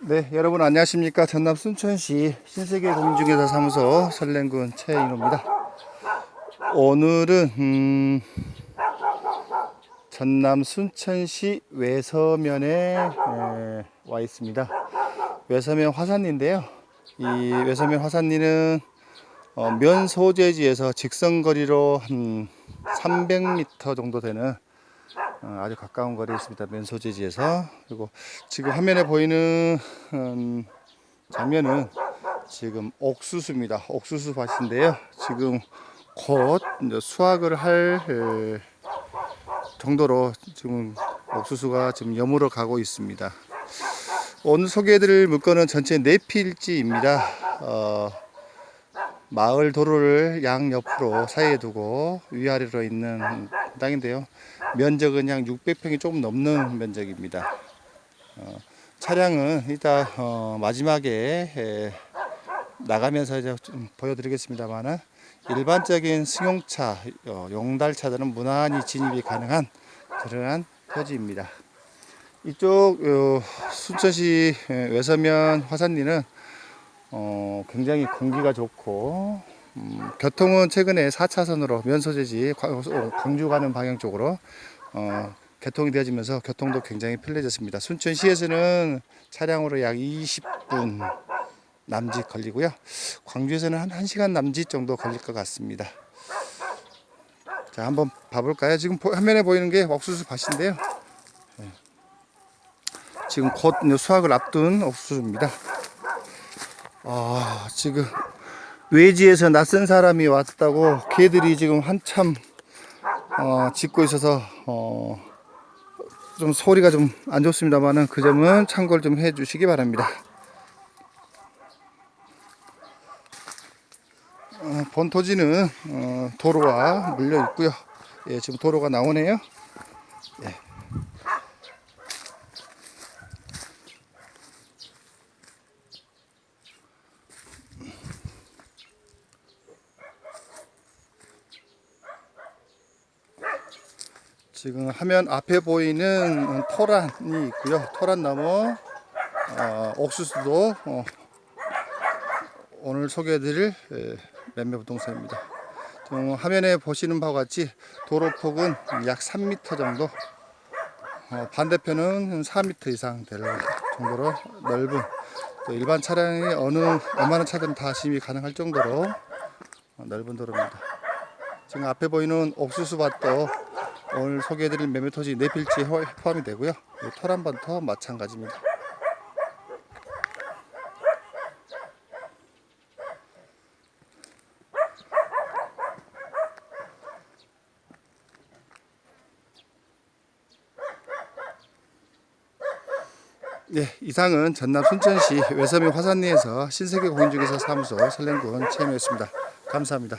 네, 여러분 안녕하십니까? 전남 순천시 신세계 공인중개사 사무소 설렘군 최인호입니다. 오늘은 음, 전남 순천시 외서면에 에, 와 있습니다. 외서면 화산리인데요. 이 외서면 화산리는 어, 면 소재지에서 직선거리로 한 300m 정도 되는 어, 아주 가까운 거리에 있습니다. 면 소재지에서 그리고 지금 화면에 보이는 음, 장면은 지금 옥수수입니다. 옥수수 밭인데요. 지금 곧 수확을 할 에, 정도로 지금 옥수수가 지금 여물어 가고 있습니다. 오늘 소개해드릴 물건은 전체 네 필지입니다. 어, 마을 도로를 양 옆으로 사이에 두고 위아래로 있는 땅인데요. 면적은 약 600평이 조금 넘는 면적입니다. 어, 차량은 이따 어, 마지막에 에, 나가면서 이제 좀 보여드리겠습니다만은 일반적인 승용차, 어, 용달차들은 무난히 진입이 가능한 그러한 토지입니다. 이쪽 어, 순천시 에, 외서면 화산리는 어, 굉장히 공기가 좋고 음, 교통은 최근에 4차선으로 면소재지 광- 어, 광주 가는 방향 쪽으로 어, 개통이 되어지면서 교통도 굉장히 편리해졌습니다. 순천시에서는 차량으로 약 20분 남짓 걸리고요. 광주에서는 한 1시간 남짓 정도 걸릴 것 같습니다. 자, 한번 봐볼까요? 지금 보- 화면에 보이는 게 옥수수 밭인데요. 네. 지금 곧 수확을 앞둔 옥수수입니다. 아, 지금 외지에서 낯선 사람이 왔다고 개들이 지금 한참 어, 짖고 있어서 어, 좀 소리가 좀 안 좋습니다만은 그 점은 참고를 좀 해주시기 바랍니다. 어, 본 토지는 어, 도로와 물려 있고요. 예, 지금 도로가 나오네요. 예. 지금 화면 앞에 보이는 토란이 있고요. 토란 나무, 어, 옥수수도 어, 오늘 소개해드릴 에, 몇몇 부동산입니다. 지금 화면에 보시는 바와 같이 도로 폭은 약 3m 정도, 어, 반대편은 한 4m 이상 될 정도로 넓은 또 일반 차량이 어느 웬만한 차들은 다 진입이 가능할 정도로 어, 넓은 도로입니다. 지금 앞에 보이는 옥수수 밭도 오늘 소개해드릴 매매토지 네 필지에 포- 포함이 되고요. 이 토란반도 마찬가지입니다. 네, 이상은 전남 순천시 외섬의 화산리에서 신세계 공인중개사 사무소 설렘군 최임이었습니다. 감사합니다.